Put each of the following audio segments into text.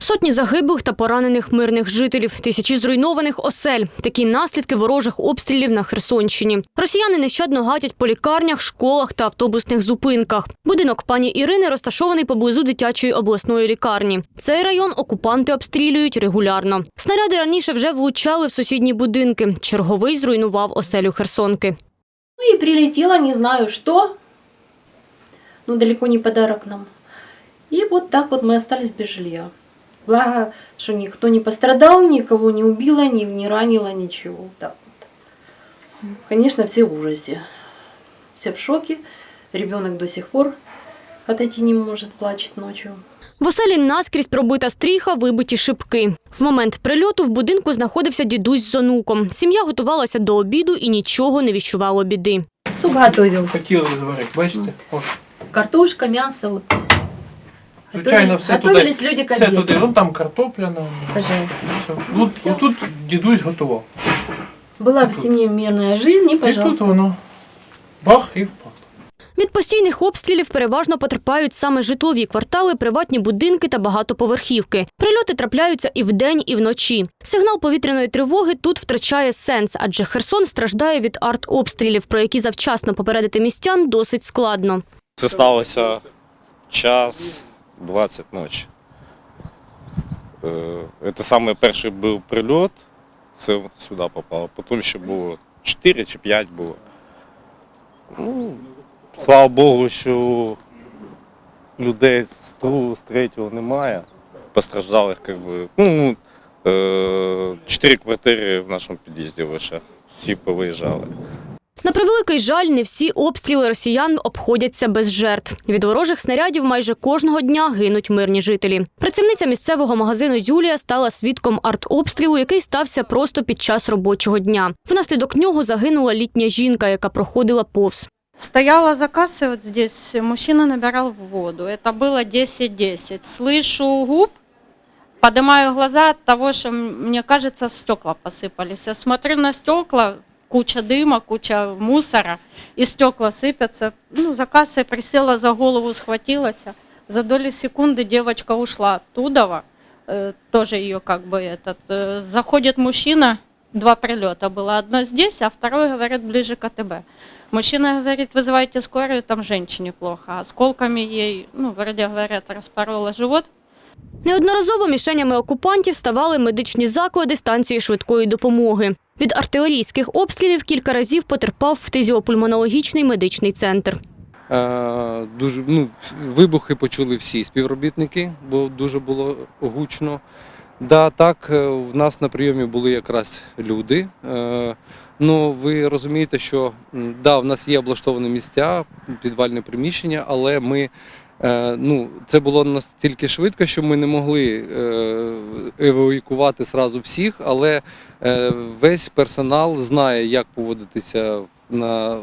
Сотні загиблих та поранених мирних жителів, тисячі зруйнованих осель. Такі наслідки ворожих обстрілів на Херсонщині. Росіяни нещадно гатять по лікарнях, школах та автобусних зупинках. Будинок пані Ірини розташований поблизу дитячої обласної лікарні. Цей район окупанти обстрілюють регулярно. Снаряди раніше вже влучали в сусідні будинки. Черговий зруйнував оселю Херсонки. Ну и прилетело, не знаю что, но далеко не подарок нам. И вот так вот мы остались без жилья. Благо, что никто не пострадал, никого не убило, ни, не ранило, ничего. Так вот. Конечно, все в ужасе. Все в шоке. Ребенок до сих пор отойти не может, плачет ночью. В оселі наскрізь пробита стріха, вибиті шибки. В момент прильоту в будинку знаходився дідусь з онуком. Сім'я готувалася до обіду і нічого не віщувало біди. Суп готовил. Хотіли зварити, бачите? О, Картошка, мясо. Звичайно, все туди. Готовились люди к Все обеду. туди. Вон там картопля. Ну, Пожалуйста. все. Ну, Тут, дідусь готував. Была в семье мирная жизнь, и, І тут воно бах і впав. Від постійних обстрілів переважно потерпають саме житлові квартали, приватні будинки та багатоповерхівки. Прильоти трапляються і вдень, і вночі. Сигнал повітряної тривоги тут втрачає сенс, адже Херсон страждає від артобстрілів, про які завчасно попередити містян досить складно. Це сталося час 20 ночі. Це саме перший був прильот, це сюди попало. Потім ще було 4 чи 5 було. Ну, слава Богу, що людей з другого, з третього немає. Постраждалих, як би, ну, е, чотири квартири в нашому під'їзді лише. Всі повиїжджали. На превеликий жаль, не всі обстріли росіян обходяться без жертв. Від ворожих снарядів майже кожного дня гинуть мирні жителі. Працівниця місцевого магазину Юлія стала свідком артобстрілу, який стався просто під час робочого дня. Внаслідок нього загинула літня жінка, яка проходила повз. Стояла за кассой вот здесь, мужчина набирал воду. Это было 10-10. Слышу губ, поднимаю глаза от того, что м- мне кажется, стекла посыпались. Я смотрю на стекла, куча дыма, куча мусора, и стекла сыпятся. Ну, за кассой присела, за голову схватилась. За доли секунды девочка ушла оттуда, э, тоже ее как бы этот. э, заходит мужчина, два прилета было. Одно здесь, а второе, говорят, ближе к АТБ. Мужчина говорит, вызывайте скорую, там женщине плохо. Осколками ей, ну, вроде говорят, распорола живот. Неодноразово мішенями окупантів ставали медичні заклади станції швидкої допомоги. Від артилерійських обстрілів кілька разів потерпав фтизіопульмонологічний медичний центр. Е, Дуже ну, вибухи почули всі співробітники, бо дуже було гучно. Да, так, е, в нас на прийомі були якраз люди. Е, Ну, ви розумієте, що да, в нас є облаштовані місця, підвальне приміщення, але ми ну, це було настільки швидко, що ми не могли е, евакуювати зразу всіх, але е, весь персонал знає, як поводитися на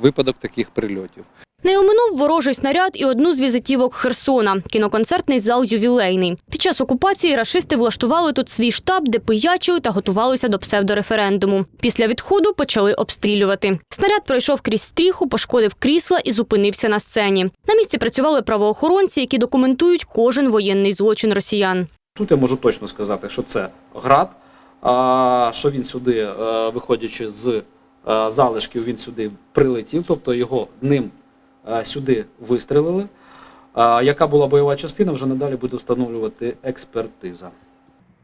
випадок таких прильотів. Не оминув ворожий снаряд і одну з візитівок Херсона – кіноконцертний зал ювілейний. Під час окупації рашисти влаштували тут свій штаб, де пиячили та готувалися до псевдореферендуму. Після відходу почали обстрілювати. Снаряд пройшов крізь стріху, пошкодив крісла і зупинився на сцені. На місці працювали правоохоронці, які документують кожен воєнний злочин росіян. Тут я можу точно сказати, що це град, що він сюди, е, виходячи з е, залишків, він сюди прилетів, тобто його ним сюди вистрелили. Яка була бойова частина, вже надалі буде встановлювати експертиза.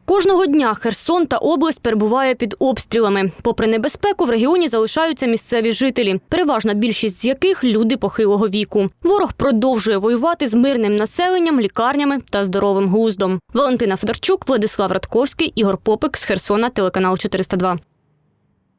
Кожного дня Херсон та область перебуває під обстрілами. Попри небезпеку, в регіоні залишаються місцеві жителі, переважна більшість з яких люди похилого віку. Ворог продовжує воювати з мирним населенням, лікарнями та здоровим глуздом. Валентина Федорчук, Владислав Радковський, Ігор Попик з Херсона, телеканал 402.